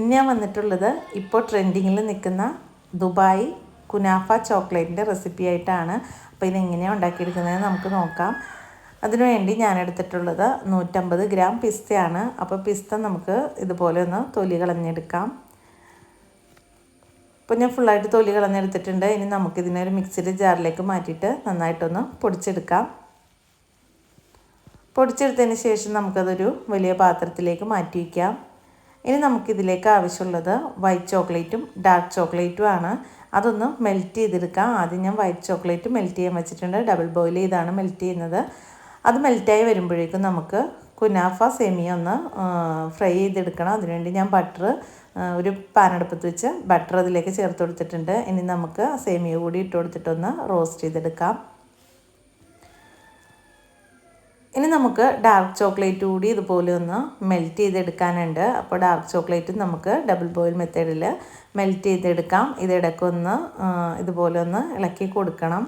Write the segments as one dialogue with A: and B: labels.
A: ഇനി ഞാൻ വന്നിട്ടുള്ളത് ഇപ്പോൾ ട്രെൻഡിങ്ങിൽ നിൽക്കുന്ന ദുബായ് കുനാഫ ചോക്ലേറ്റിന്റെ റെസിപ്പി ആയിട്ടാണ്. അപ്പോൾ ഇതെങ്ങനെയാണ് ഉണ്ടാക്കിയെടുക്കുന്നത് നമുക്ക് നോക്കാം. അതിനുവേണ്ടി ഞാൻ എടുത്തിട്ടുള്ളത് നൂറ്റമ്പത് ഗ്രാം പിസ്തയാണ്. അപ്പോൾ പിസ്ത നമുക്ക് ഇതുപോലെ ഒന്ന് തൊലി കളഞ്ഞെടുക്കാം. അപ്പോൾ ഞാൻ ഫുള്ളായിട്ട് തൊലി കളഞ്ഞെടുത്തിട്ടുണ്ട്. ഇനി നമുക്കിതിനെ ഒരു മിക്സിയുടെ ജാറിലേക്ക് മാറ്റിയിട്ട് നന്നായിട്ടൊന്ന് പൊടിച്ചെടുക്കാം. പൊടിച്ചെടുത്തതിന് ശേഷം നമുക്കതൊരു വലിയ പാത്രത്തിലേക്ക് മാറ്റി വയ്ക്കാം. ഇനി നമുക്കിതിലേക്ക് ആവശ്യമുള്ളത് വൈറ്റ് ചോക്ലേറ്റും ഡാർക്ക് ചോക്ലേറ്റും ആണ്. അതൊന്ന് മെൽറ്റ് ചെയ്തെടുക്കാം. ആദ്യം ഞാൻ വൈറ്റ് ചോക്ലേറ്റ് മെൽറ്റ് ചെയ്യാൻ വെച്ചിട്ടുണ്ട്. ഡബിൾ ബോയിൽ ചെയ്താണ് മെൽറ്റ് ചെയ്യുന്നത്. അത് മെൽറ്റായി വരുമ്പോഴേക്കും നമുക്ക് കുനാഫ സെമിയ ഒന്ന് ഫ്രൈ ചെയ്തെടുക്കണം. അതിനുവേണ്ടി ഞാൻ ബട്ടർ ഒരു പാനടുപ്പത്ത് വെച്ച് ബട്ടർ അതിലേക്ക് ചേർത്ത് കൊടുത്തിട്ടുണ്ട്. ഇനി നമുക്ക് സേമിയ കൂടി ഇട്ട് കൊടുത്തിട്ടൊന്ന് റോസ്റ്റ് ചെയ്തെടുക്കാം. ഇനി നമുക്ക് ഡാർക്ക് ചോക്ലേറ്റ് കൂടി ഇതുപോലെ ഒന്ന് മെൽറ്റ് ചെയ്തെടുക്കാനുണ്ട്. അപ്പോൾ ഡാർക്ക് ചോക്ലേറ്റ് നമുക്ക് ഡബിൾ ബോയിൽ മെത്തേഡിൽ മെൽറ്റ് ചെയ്തെടുക്കാം. ഇതിടക്കൊന്ന് ഇതുപോലെ ഒന്ന് ഇളക്കി കൊടുക്കണം.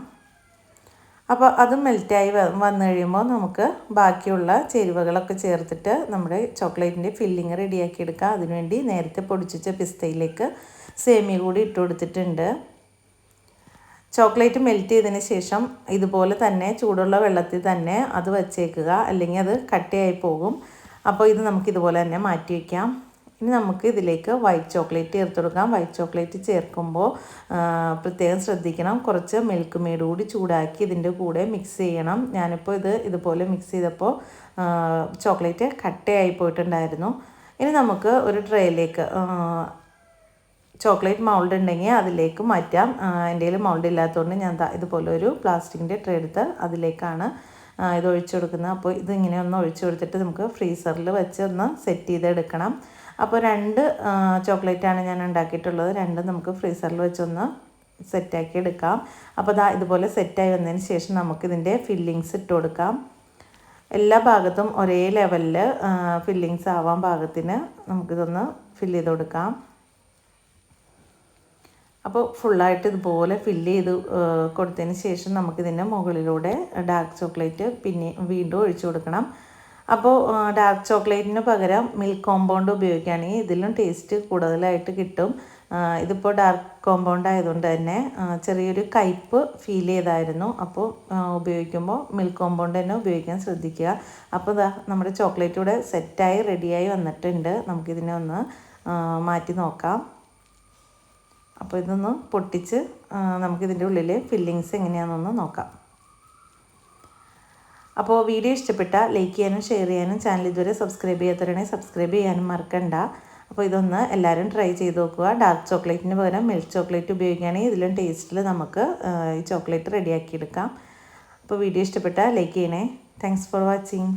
A: അപ്പോൾ അത് മെൽറ്റായി വന്നു കഴിയുമ്പോൾ നമുക്ക് ബാക്കിയുള്ള ചേരുവകളൊക്കെ ചേർത്തിട്ട് നമ്മുടെ ചോക്ലേറ്റിന്റെ ഫില്ലിങ് റെഡിയാക്കി എടുക്കാം. അതിനുവേണ്ടി നേരത്തെ പൊടിച്ചിച്ച പിസ്തയിലേക്ക് സേമിയ കൂടി ഇട്ട് കൊടുത്തിട്ടുണ്ട്. ചോക്ലേറ്റ് മെൽറ്റ് ചെയ്തതിന് ശേഷം ഇതുപോലെ തന്നെ ചൂടുള്ള വെള്ളത്തിൽ തന്നെ അത് വച്ചേക്കുക. അല്ലെങ്കിൽ അത് കട്ടിയായി പോകും. അപ്പോൾ ഇത് നമുക്ക് ഇതുപോലെ തന്നെ മാറ്റി വയ്ക്കാം. ഇനി നമുക്ക് ഇതിലേക്ക് വൈറ്റ് ചോക്ലേറ്റ് ചേർത്ത് കൊടുക്കാം. വൈറ്റ് ചോക്ലേറ്റ് ചേർക്കുമ്പോൾ പ്രത്യേകം ശ്രദ്ധിക്കണം. കുറച്ച് മിൽക്ക് മെയ്ഡ് കൂടി ചൂടാക്കി ഇതിന്റെ കൂടെ മിക്സ് ചെയ്യണം. ഞാനിപ്പോൾ ഇത് ഇതുപോലെ മിക്സ് ചെയ്തപ്പോൾ ചോക്ലേറ്റ് കട്ടയായി പോയിട്ടുണ്ടായിരുന്നു. ഇനി നമുക്ക് ഒരു ട്രേയിലേക്ക് ചോക്ലേറ്റ് മൗൾഡ് ഉണ്ടെങ്കിൽ അതിലേക്ക് മാറ്റാം. എന്റെ കയ്യിൽ മൗൾഡ് ഇല്ലാത്തതുകൊണ്ട് ഞാൻ ഇതുപോലെ ഒരു പ്ലാസ്റ്റിക്കിന്റെ ട്രേ എടുത്ത് അതിലേക്കാണ് ഇത് ഒഴിച്ചു കൊടുക്കുന്നത്. അപ്പോൾ ഇതിങ്ങനെ ഒന്ന് ഒഴിച്ചു കൊടുത്തിട്ട് നമുക്ക് ഫ്രീസറിൽ വെച്ച് ഒന്ന് സെറ്റ് ചെയ്തെടുക്കണം. അപ്പോൾ രണ്ട് ചോക്ലേറ്റാണ് ഞാൻ ഉണ്ടാക്കിയിട്ടുള്ളത്. രണ്ടും നമുക്ക് ഫ്രീസറിൽ വെച്ചൊന്ന് സെറ്റാക്കി എടുക്കാം. അപ്പോൾ ദാ ഇതുപോലെ സെറ്റായി വന്നതിന് ശേഷം നമുക്കിതിന്റെ ഫില്ലിങ്സ് ഇട്ട് കൊടുക്കാം. എല്ലാ ഭാഗത്തും ഒരേ ലെവലിൽ ഫില്ലിങ്സ് ആവാൻ ഭാഗത്തിന് നമുക്കിതൊന്ന് ഫില്ല് ചെയ്ത് കൊടുക്കാം. അപ്പോൾ ഫുള്ളായിട്ട് ഇതുപോലെ ഫില്ല് ചെയ്ത് കൊടുത്തതിന് ശേഷം നമുക്കിതിന്റെ മുകളിലൂടെ ഡാർക്ക് ചോക്ലേറ്റ് പിന്നെ വീണ്ടും ഒഴിച്ചു കൊടുക്കണം. അപ്പോൾ ഡാർക്ക് ചോക്ലേറ്റിന് പകരം മിൽക്ക് കോമ്പൗണ്ട് ഉപയോഗിക്കുകയാണെങ്കിൽ ഇതിലും ടേസ്റ്റ് കൂടുതലായിട്ട് കിട്ടും. ഇതിപ്പോൾ ഡാർക്ക് കോമ്പൗണ്ട് ആയതുകൊണ്ട് തന്നെ ചെറിയൊരു കയ്പ്പ് ഫീൽ ചെയ്തായിരുന്നു. അപ്പോൾ ഉപയോഗിക്കുമ്പോൾ മിൽക്ക് കോമ്പൗണ്ട് തന്നെ ഉപയോഗിക്കാൻ ശ്രദ്ധിക്കുക. അപ്പോൾ ഇതാ നമ്മുടെ ചോക്ലേറ്റ് കൂടെ സെറ്റായി റെഡിയായി വന്നിട്ടുണ്ട്. നമുക്കിതിനെ ഒന്ന് മാറ്റി നോക്കാം. അപ്പോൾ ഇതൊന്ന് പൊട്ടിച്ച് നമുക്കിതിന്റെ ഉള്ളിൽ ഫില്ലിങ്സ് എങ്ങനെയാണെന്നൊന്ന് നോക്കാം. അപ്പോൾ വീഡിയോ ഇഷ്ടപ്പെട്ട ലൈക്ക് ചെയ്യാനും ഷെയർ ചെയ്യാനും ചാനൽ ഇതുവരെ സബ്സ്ക്രൈബ് ചെയ്യാത്തവരാണെങ്കിൽ സബ്സ്ക്രൈബ് ചെയ്യാനും മറക്കണ്ട. അപ്പോൾ ഇതൊന്ന് എല്ലാവരും ട്രൈ ചെയ്ത് നോക്കുക. ഡാർക്ക് ചോക്ലേറ്റിന് പകരം മിൽക്ക് ചോക്ലേറ്റ് ഉപയോഗിക്കുകയാണെങ്കിൽ ഇതിലും ടേസ്റ്റിൽ നമുക്ക് ഈ ചോക്ലേറ്റ് റെഡിയാക്കിയെടുക്കാം അപ്പോൾ വീഡിയോ ഇഷ്ടപ്പെട്ട ലൈക്ക് ചെയ്യണേ. Thanks for watching